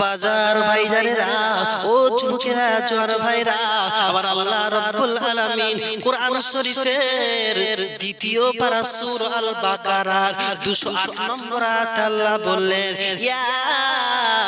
বাজার ভাইজানেরা, ও যুবকেরা জোয়ার ভাইরা আবার আল্লাহ রাব্বুল আলামিন কোরআন শরীফের দ্বিতীয় পারা সূরা আল বাকারার 208 নম্বর আয়াত আল্লাহ বললেন, ইয়া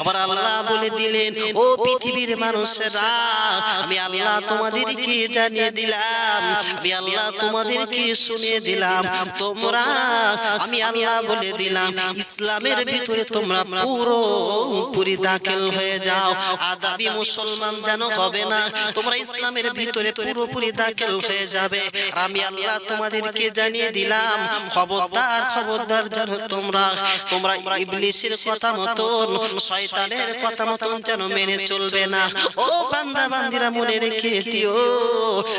আবার আল্লাহ বলে দিলেন, ও পৃথিবীর মানুষেরা, আমি আল্লাহ তোমাদেরকে জানিয়ে দিলাম, আমি আল্লাহ তোমাদেরকে শুনিয়ে দিলাম, তোমরা, আমি আল্লাহ বলে দিলাম, ইসলামের ভিতরে তোমরা পুরো পুরি দাখিল হয়ে যাও, আদাবি মুসলমান যেন হবে না, তোমরা ইসলামের ভিতরে পুরোপুরি দাখিল হয়ে যাবে আমি আল্লাহ তোমাদেরকে জানিয়ে দিলাম, খবরদার খবরদার যেন তোমরা তোমরা ইবলিশের কথা মতন শয়তানের কথা মতন যেন মেনে চলবে না। ও বান্দা, বান্দিরা মনে রেখে দিও।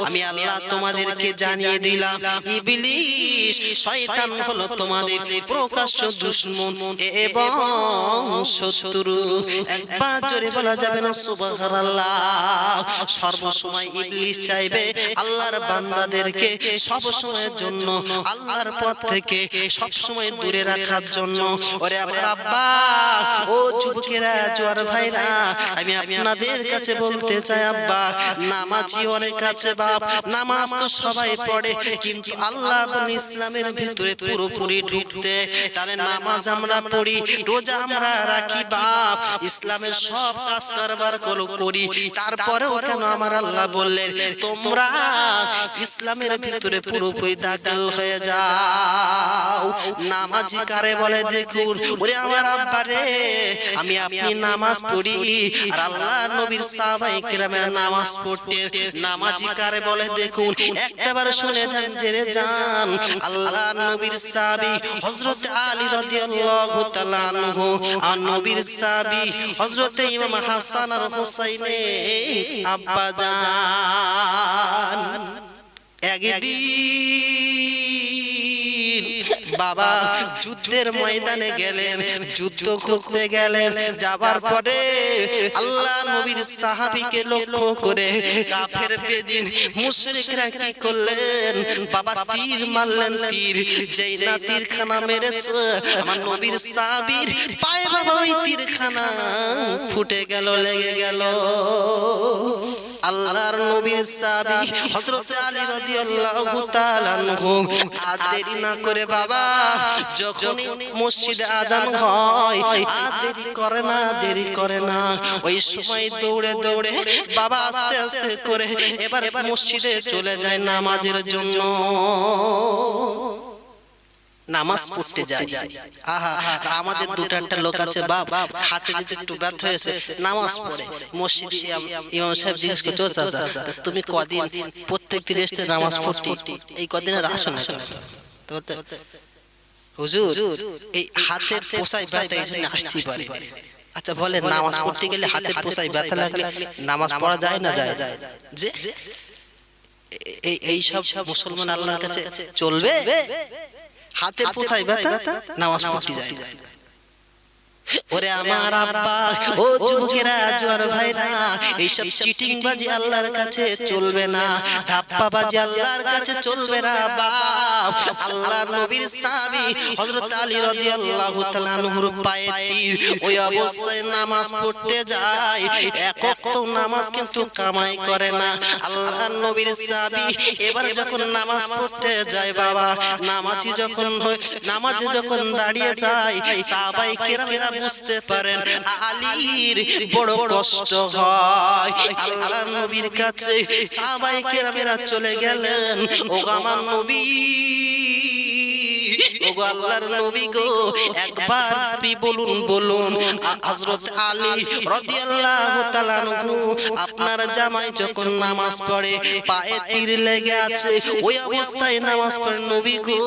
আমি আল্লাহ তোমাদেরকে জানিয়ে দিলাম, ইবলিশ, শয়তান হলো তোমাদের প্রকাশ্য দুশ্মন এবং শত্রু। একবার জোরে বলা যাবে না, সুবহানাল্লাহ। সর্বসময় ইবলিশ চাইবে আল্লাহর বান্দাদেরকে সব সময়ের জন্য, আল্লাহর পথ থেকে সব সময় দূরে রাখার জন্য। ওরে আমার আব্বা, ও যুবকেরা, জোয়ার ভাইরা, আমি আপনাদের কাছে বলতে চাই, আব্বা, নামাজি অনেক আছে বাপ, নামাজ তো সবাই পড়ে, কিন্তু আল্লাহ ইসলামের ভিতরে পুরোপুরি ঢুকতে, তাহলে নামাজ আমরা পড়ি, রোজা আমরা রাখি বাপ, ইসলামের সব কাজ কারবার করো করি, তারপরেও কেন আমার আল্লাহ বললেন, তোমরা ইসলামের ভিতরে পুরোপুরি দাখিল হয়ে যাও, নামাজি কারে বলে দেখুন, ওরে আমার আব্বারে আমি আপনি নামাজ পড়ি। আর আল্লাহ নবীর সাহাবায়ে কেরামের নামাজ পড়তে। নামাজি কারে বলে দেখুন একটাবার শুনে যান জেরে যান। আল্লাহ নবীর সাহাবী হযরত আলী রাদিয়াল্লাহু তাআলা আনহু। আর নবীর সাহাবী হযরত ইমাম হাসান আর হুসাইনে আব্বা জান একদিন বাবা যুদ্ধের ময়দানে গেলেন যুদ্ধ করতে গেলেন যাবার পরে আল্লাহ নবীর সাহাবীকে লক্ষ্য করে কাফের বেদিন মুশরিকরা কি করলেন? বাবা তীর মারলেন তীর যেই না তীরখানা মেরেছে আমার নবীর সাহাবীর পায়ে বাবা ওই তীরখানা ফুটে গেল লেগে গেল। আল্লাহর নবীর সাহাবী হযরত আলী রাদিয়াল্লাহু তাআলা আনহু। আর দেরি না করে বাবা যখন মসজিদে আজান হয়, আর দেরি করে না, দেরি করে না। ওই সময় দৌড়ে দৌড়ে বাবা আস্তে আস্তে করে এবার মসজিদে চলে যায় নামাজের জন্য। নামাজ পড়তে যায় আহা আর আমাদের দুটো একটা লোক আছে, বাপ হাতে যদি একটু ব্যর্থ হয়েছে নামাজ পড়ে। মসজিদে ইমাম সাহেব জিজ্ঞেস করছে "ও চাচা, তুমি কদিন প্রত্যেক দিন এসে নামাজ পড়তে? এই কদিনের আসো না হুজুর, এই হাতের পোষায় ব্যথা এই জন্য আসতেই পারে আচ্ছা বলে নামাজ পড়তে গেলে হাতের পোষায় ব্যথা লাগলে নামাজ পড়া যায় না যায়? যে এই এই সব মুসলমান আল্লাহর কাছে চলবে? হাতের পোছায় ব্যথা নামাজ পড়তে যায় না। ওরে আমার আব্বা ও যুবকেরা জোয়ার ভাইরা এইসব চিটিং বাজি আল্লাহর কাছে চলবে না ধাপ্পা বাজি আল্লাহর কাছে চলবে না বাপ। আল্লাহর নবীর সাহাবী হযরত আলী রাদিয়াল্লাহু তাআলা আনহুর পায়ে তীর ওই অবস্থায় নামাজ পড়তে যায়। এক ওয়াক্ত নামাজ কিন্তু কামাই করে না। আল্লাহর নবীর সাহাবী এবার যখন নামাজ পড়তে যায় বাবা নামাজি যখন হয় নামাজে যখন দাঁড়িয়ে যায় সাহাবাই কেরামেরা বুঝতে পারেন, আলীর বড় কষ্ট হয়। আল্লাহ নবীর কাছে সাহাবাই কেরামেরা চলে গেলেন ও আমার নবী। আল্লাহর নবী গো, একবার আপনি বলুন বলুন হযরত আলী রাদিয়াল্লাহু তাআলা আনহু, আপনার জামাই যখন নামাজ পড়ে, পায়ে তীর লেগে আছে, ওই অবস্থায় নামাজ পড়ে নবী গো।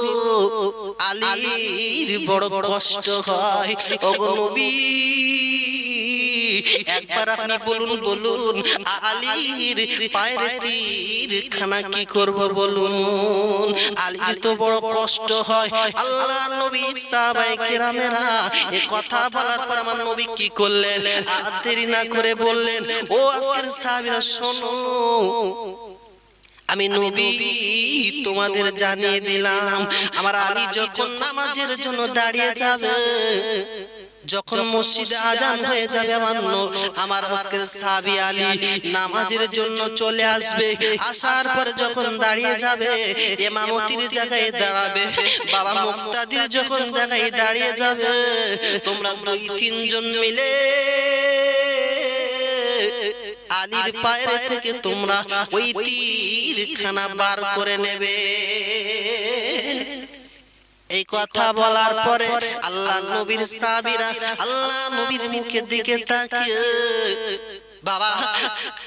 আলীর বড় কষ্ট হয়, ওগো নবী। একবার আপনি বলুন বলুন, আলীর পায়ের তীর খানা কি করব বলুন? আলীর তো বড় কষ্ট হয়। আল্লাহ নবী সাহাবাই কেরামেরা এ কথা বলার পর আমার নবী কি করলেন? আর দেরি না করে বললেন, ও আজকের সাহাবীরা, শোনো, আমি নবী তোমাদের জানিয়ে দিলাম, আমার আলী যখন নামাজের জন্য দাঁড়িয়ে যাবে যখন মসজিদে আজান হয়ে যাবে আমার আমার আজকের সাবি আলী নামাজের জন্য চলে আসবে। আসার পর যখন দাঁড়িয়ে যাবে এমামতির জায়গায় দাঁড়াবে। বাবা মুক্তাদির যখন জায়গায় দাঁড়িয়ে যাবে তোমরা দুই তিনজন মিলে আলীর পায়ের থেকে তোমরা ওই তীর খানা বার করে নেবে। এই কথা বলার পরে আল্লাহ নবীর সাবিরা আল্লাহ নবীর মুখের দিকে তাকিয়ে বাবা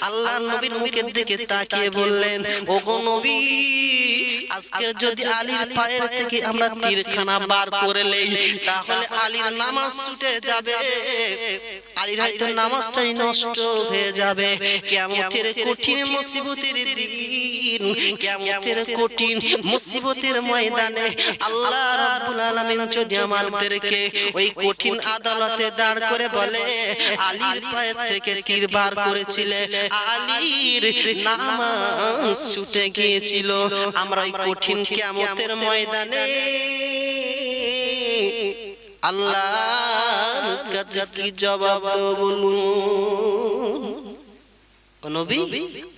আল্লাহ নবীর মুখের দিকে তাকিয়ে বললেন ওগো নবী আজকের যদি আলীর পায়ের থেকে আমরা তীরখানা বার করে লই তাহলে আলীর নামাজ ছুটে যাবে। আলীর হয়তো নামাজটাই নষ্ট হয়ে যাবে। কেমতের কঠিন মুসিবতের দিন। কেমতের কঠিন মুসিবতের ময়দানে আল্লাহ রাব্বুল আলামিন যদি আমাদেরকে ওই কঠিন আদালতে দাঁড় করে বলে আলীর পায়ের থেকে তীর বার করেছিলে আলীর নামাজ ছুটে গিয়েছিল। আমরা ওই কঠিন কিয়ামতের ময়দানে আল্লাহর কাছে কি জবাব বলুন ও নবী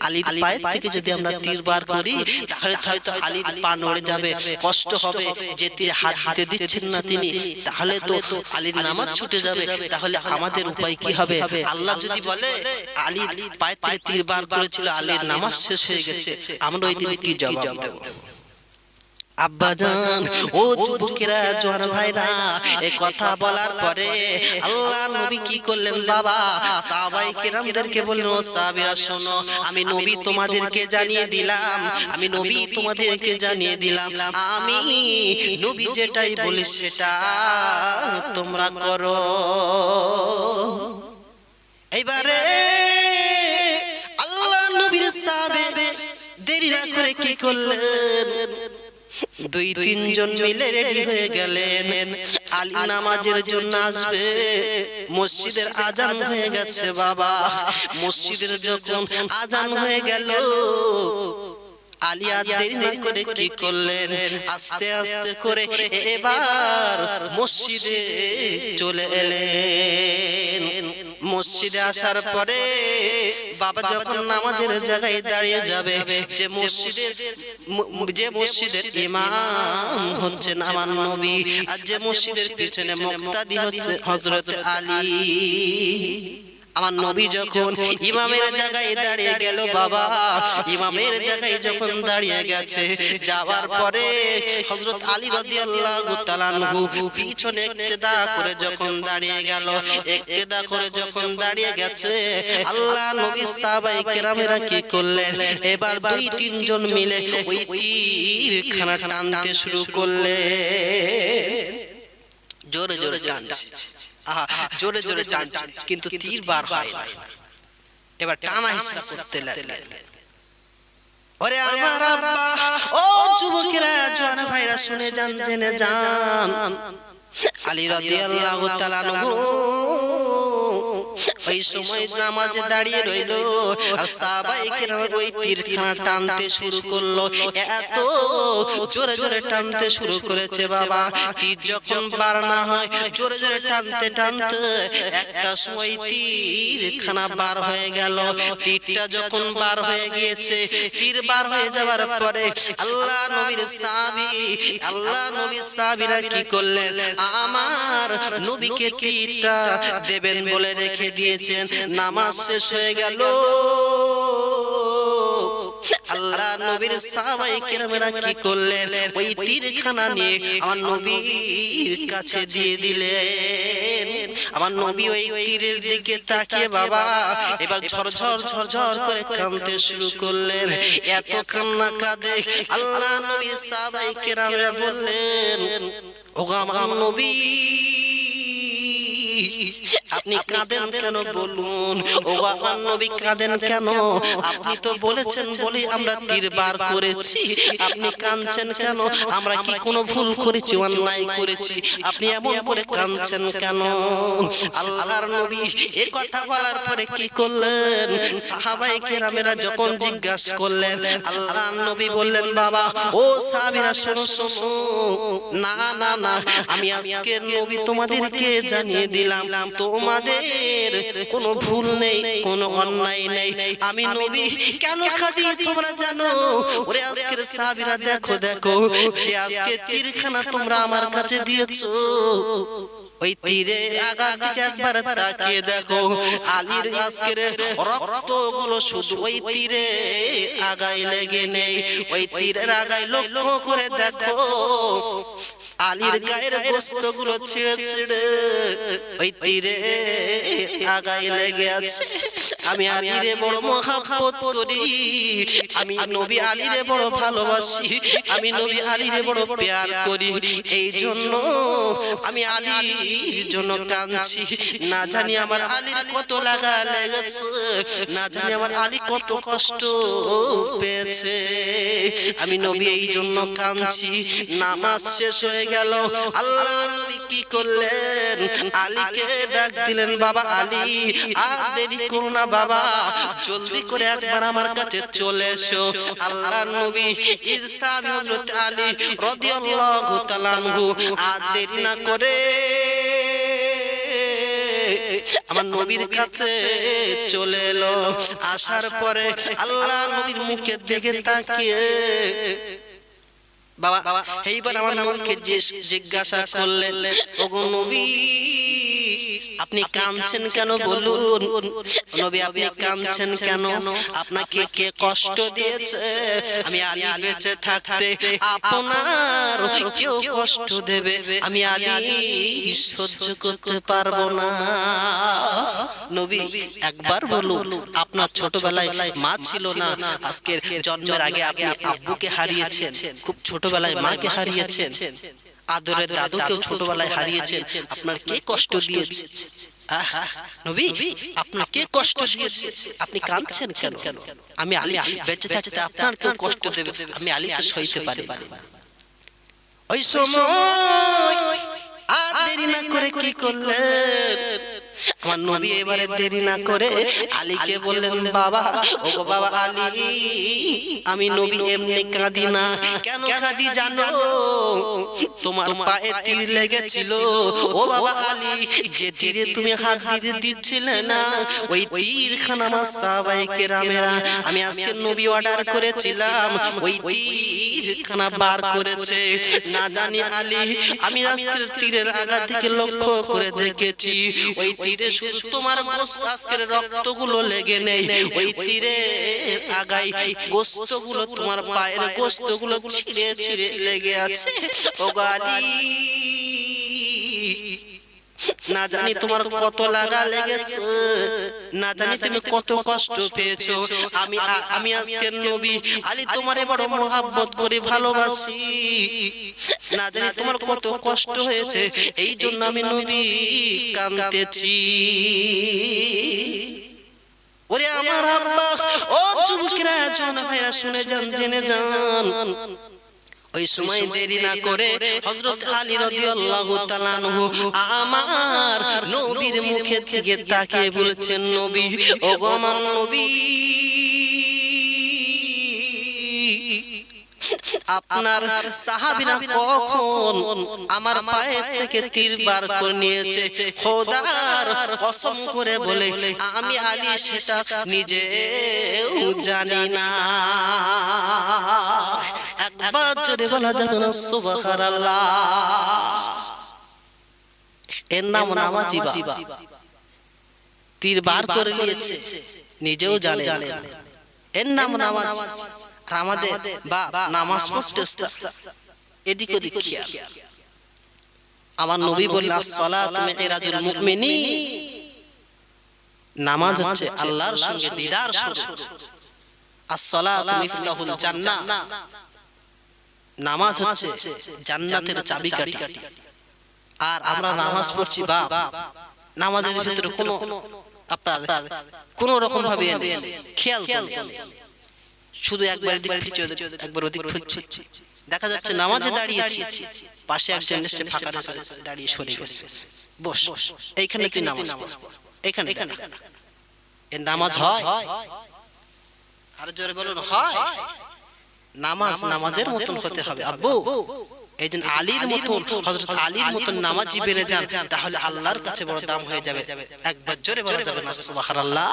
আলীর পায়ের থেকে যদি আমরা তীর বার করি তাহলে হয়তো আলীর পা নড়ে যাবে। কষ্ট হবে যে তীর হাত দিচ্ছেন না তিনি তাহলে তো আলীর নামাজ ছুটে যাবে। তাহলে আমাদের উপায় কি হবে? আল্লাহ যদি বলে আলীর পায়ের থেকে তীর বার করেছিল আলীর নামাজ শেষ হয়ে গেছে। আমরা ওই দিন কি জবাব দেব? আব্বাজান ও যুবকেরা জোয়ার ভাইরা এই কথা বলার পরে আল্লাহ নবী কি করলেন বাবা? সাহাবাই কেরামদেরকে বললেন, ও শোনো, আমি নবী তোমাদেরকে জানিয়ে দিলাম, আমি নবী তোমাদেরকে জানিয়ে দিলাম, আমি নবী যেটাই বলি সেটা তোমরা করো। এইবারে আল্লাহ নবীর সাহাবে দেরি না করে কি করলেন? দুই তিনজন মিলে রেডি হয়ে গেলেন। আলী নামাজের জন্য আসবে। মসজিদের আজান হয়ে গেছে বাবা। মসজিদের যখন আজান হয়ে গেল। আলিয়া দেরি না করে কি করলেন? আস্তে আস্তে করে এবার মসজিদে চলে এলেন। মসজিদে আসার পরে বাবা যখন নামাজের জায়গায় দাঁড়িয়ে যাবে যে মসজিদের যে মসজিদের ইমাম হচ্ছেন আমার নবী আর যে মসজিদের পিছনে মুক্তাদি হচ্ছে হজরত আলী। আমার নবী যখন ইমামের জায়গায় দাঁড়িয়ে গেল বাবা ইমামের জায়গায় যখন দাঁড়িয়ে গেছে যাওয়ার পরে হযরত আলী রাদিয়াল্লাহু তাআলা আনহু পিছনে ইক্তেদা করে যখন দাঁড়িয়ে গেল ইক্তেদা করে যখন দাঁড়িয়ে গেছে আল্লাহ নবী সাহাবায়ে কেরামেরা কি করলেন? এবার দুই তিনজন মিলে ওই তীর খানা টানতে শুরু করলেন। জোরে জোরে টানছে। আহা জোরে জোরে টানছে কিন্তু তীর বার হয় না। এবার টানা হিসাব করতে লাগলেন ওরে আমার আব্বা ও যুবকেরা জোয়ান ভাইরা শুনে যান জেনে যান। আলী রাদিয়াল্লাহু তাআলা আনহু। ওই সময় নামাজে দাঁড়িয়ে রইল আর ওই তীরখানা টানতে শুরু করল। এত জোরে জোরে টানতে শুরু করেছে বাবা। তীর যখন বার না হয়, জোরে জোরে টানতে টানতে একটা সময় তীরখানা বার হয়ে গেল। তীরটা যখন বার হয়ে গিয়েছে, তীর বার হয়ে যাওয়ার পরে আল্লাহ নবীর সাহাবী, আল্লাহ নবীর সাহাবীরা কি করলেন? আমার নবীকে তীরটা দেবেন বলে রেখে দিয়েছেন নামাজ শেষ হয়ে গেল। আল্লাহ নবীর সাহাবাই কেরামেরা কি করলেন? ওই তীরখানা নিয়ে আমার নবীর কাছে দিয়ে দিলেন। আমার নবী ওই তীরের দিকে তাকিয়ে বাবা এবার ঝরঝর ঝরঝর করে কাঁদতে শুরু করলেন। এত কান্না কাঁদে আল্লাহ নবী সাহাবাই কেরামেরা বললেন ওগো আমার নবী আপনি কাঁদেন কেন বলুন? ও আমার নবী কাঁদেন কেন? আপনি তো বলেছেন বলে আমরা তীর বার করেছি। আপনি কাঁদছেন কেন? আমরা কি কোনো ভুল করেছি, অন্যায় করেছি? আপনি এমন করে কাঁদছেন কেন? আল্লাহর নবী এ কথা বলার পরে কি করলেন? সাহাবাই কেরামেরা যখন জিজ্ঞাসা করলেন, আল্লাহর নবী বললেন, বাবা, ও সাহাবীরা, শোনো শোনো। না না না, আমি আজকের নবী তোমাদেরকে জানিয়ে দিলাম। তোমাদের কোনো ভুল নেই, কোনো অন্যায় নেই। আমি নবী, কেন খাদি? তোমরা জানো? ওরে আজকের সাহাবীরা, দেখো দেখো, যে আজকে তীরখানা তোমরা আমার কাছে দিয়েছ। ওই তীরে আগার দিকে একবার তাকিয়ে দেখো, আলীর আজকের রক্তগুলো শুধু ওই তীরে আগায় লেগে নেই। ওই তীরের আগায় লক্ষ্য করে দেখো আলীর গায়ের গোস্তগুলো ছিঁড়ে ছিঁড়ে ওই তীরে আগায় লেগে আছে। আমি আলীরে বড় মহাব্বত করি, আমি নবী আলীরে বড় ভালোবাসি, আমি নবী আলীরে বড় প্যার করি। এই জন্য আমি আলীর জন্য কাঁদছি। না জানি আমার আলীর কত লাগা লেগেছে, না জানি আমার আলী কত কষ্ট পেয়েছে। আমি নবী এই জন্য কাঁদছি, নামাজ শেষ হয়ে গেল, আল্লাহ নবী কি করলেন? আলীকে ডাক দিলেন, বাবা আলী, আর দেরি করো না, বাবা। জলদি করে একবার আমার কাছে চলে এসো। আল্লাহ নবী ইরসাদ হযরত আলী রাদিয়াল্লাহু তাআলা আনহু, আর দেরি না করে। আমার নবীর কাছে চলে এলো। আসার পরে আল্লাহ নবীর মুখের দিকে তাকিয়ে বাবা এইবার আমার মনকে জিজ্ঞেস- জিজ্ঞাসা করলেন ওগো নবী আপনি কাঁদছেন কেন বলুন? নবী আপনি কাঁদছেন কেন? আপনাকে কে কষ্ট দিয়েছে? আমি আলী বেঁচে থাকতে আপনার কেউ কষ্ট দেবে? আমি আলী সহ্য করতে পারব না। নবী একবার বলুন আপনার ছোটবেলায় মা ছিল না আজকে জন্মের আগে আপনি আব্বুকে হারিয়েছেন। খুব ছোটবেলায় মাকে হারিয়েছেন। আদরের দাদুকেও ছোটবেলায় হারিয়েছেন। আপনার কে কষ্ট দিয়েছে? নবী আপনার কে কষ্ট দিয়েছে? আপনি কাঁদছেন কেন? কেন? আমি আলী বেঁচে থাকতে আপনার কেউ কষ্ট দেবে? আমি আলী তো সইতে পারি না। ওই সময় আর দেরি না করে কি করলেন? আমার নবী এবারে দেরি না করে আলীকে বললেন, বাবা ও বাবা আলী, আমি নবী এমনি কাঁদি না। কেন কাঁদি জানো? তোমার পায়ে তীর লেগেছিল। ও বাবা আলী, যে তীরে তুমি হাত দিতে দিচ্ছিলে না, ওই তীর খান আমার সাহাবাই কেরামেরা, আমি আজকে নবী অর্ডার করেছিলাম, ওই তীর খানা বার করেছে। না জানি আলী, আমি আজকের তীরের আগা থেকে লক্ষ্য করে দেখেছি। ওই তীরে শুধু তোমার গোস্ত, আজকের রক্তগুলো লেগে নেই। ওই তীরে আগাই গোস্তগুলো তোমার পায়ের গোস্তগুলো ছিঁড়ে ছিঁড়ে লেগে আছে। ও গালি। না জানি তোমার কত লাগা লেগেছে, না জানি তুমি কত কষ্ট পেয়েছ। আমি আমি আজকে নবী আলী তোমারে বড় মহাব্বত করে ভালোবাসি। না জানি তোমার কত কষ্ট হয়েছে, এই জন্য আমি নবী কাঁদতেছি। ওরে আমার আব্বা, ও যুবকেরা জন ভাইরা, শুনে যান, জেনে যান। ওই সময় দেরি না করে হযরত আলী রাদিয়াল্লাহু তাআলা আনহু আমার নবীর মুখে থেকে তাকিয়ে বলছেন নবী ও আমার নবী। আপনার সাহাবীরা কখন আমার পায়ে থেকে তীর বার করে নিয়েছে খোদার কসম করে বলে আমি আলী সেটা নিজেও জানি না। একবার জোরে বলা যাবে না সুবহানাল্লাহ। এর নাম নামাজি বা তীর বার করে নিয়েছে নিজেও জানে এর নাম নামাজ। আর আমাদের বা নামাজ পড়তে এদিক ওদিক খেয়াল। আমার নবী বললেন আসসালাতু মিরাজুল মুমিনিন। নামাজ হচ্ছে আল্লাহর সঙ্গে দিদার শুরু। আসসালাতু মিফতাহুল জান্নাহ। নামাজ হচ্ছে জান্নাতের চাবিকাঠি। আর আমরা নামাজ পড়ছি বাপ নামাজের ভিতরে কোনো আপনার কোনো রকম ভাবে খেয়াল শুধু একবার এদিক ফিরছে একবার ওদিক ফিরছে দেখা যাচ্ছে নামাজে দাঁড়িয়েছি পাশে একজন এসে ফাঁকা দাঁড়িয়ে সরে গেছে। বস এইখানে তুই নামাজ পড়। এইখানে এখানে এর নামাজ হয়। আর জোরে বলুন হয়। নামাজ নামাজের মতন হতে হবে। আব্বু এই আলীর মতন হযরত আলীর মতন নামাজি বেড়ে যান তাহলে আল্লাহর কাছে বড় দাম হয়ে যাবে। একবার জোরে বলা যাবে না সুবহানাল্লাহ।